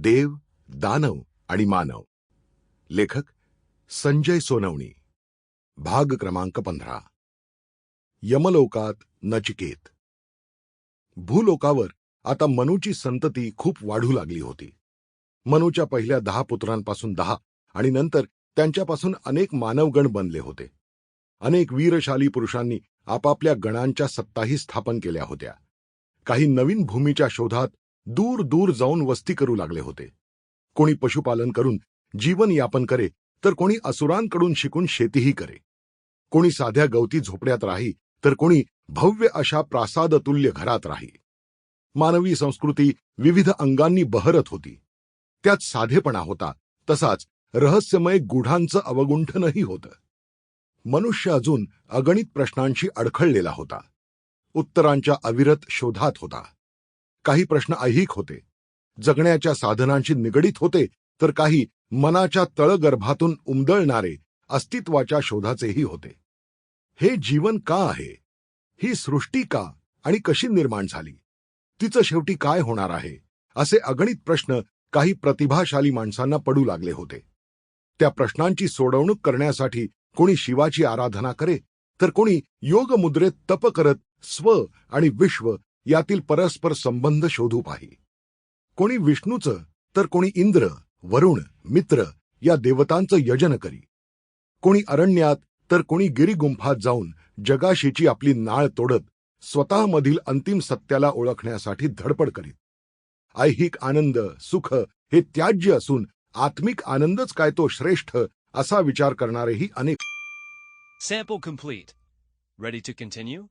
देव दानव आणि मानव. लेखक संजय सोनवणी. भाग क्रमांक पंधरा. यमलोकात नचिकेत. भूलोकावर आता मनूची संतती खूप वाढू लागली होती. मनूच्या पहिल्या दहा पुत्रांपासून दहा आणि नंतर त्यांच्यापासून अनेक मानवगण बनले होते. अनेक वीरशाली पुरुषांनी आपापल्या गणांच्या सत्ताही स्थापन केल्या होत्या. काही नवीन भूमीच्या शोधात दूर दूर जाऊन वस्ती करू लागले होते. कोणी पशुपालन करून जीवन यापन करे तर कोणी असुरांकडून शिकून शेतीही करे. कोणी साध्या गवती झोपड्यात राही तर कोणी भव्य अशा प्रासादतुल्य घरात राही. मानवी संस्कृती विविध अंगांनी बहरत होती. त्यात साधेपणा होता तसाच रहस्यमय गुढांचं अवगुंठनही होतं. मनुष्य अजून अगणित प्रश्नांशी अडखळलेला होता. उत्तरांच्या अविरत शोधात होता. काही प्रश्न ऐहिक होते. जगण्याच्या साधनांशी निगडीत होते तर काही मनाच्या तळगर्भातून उमदळणारे अस्तित्वाच्या शोधाचेही होते. हे जीवन का आहे? ही सृष्टी का आणि कशी निर्माण झाली? तिचं शेवटी काय होणार आहे? असे अगणित प्रश्न काही प्रतिभाशाली माणसांना पडू लागले होते. त्या प्रश्नांची सोडवणूक करण्यासाठी कोणी शिवाची आराधना करे तर कोणी योगमुद्रेत तप करत स्व आणि विश्व यातील परस्पर संबंध शोधू पाही. कोणी विष्णूचं तर कोणी इंद्र वरुण मित्र या देवतांचं यजन करी. कोणी अरण्यात तर कोणी गिरिगुंफात जाऊन जगाशीची आपली नाळ तोडत स्वतःमधील अंतिम सत्याला ओळखण्यासाठी धडपड करीत. ऐहिक आनंद सुख हे त्याज्य असून आत्मिक आनंदच काय तो श्रेष्ठ असा विचार करणारेही अनेक. Sample complete. Ready to continue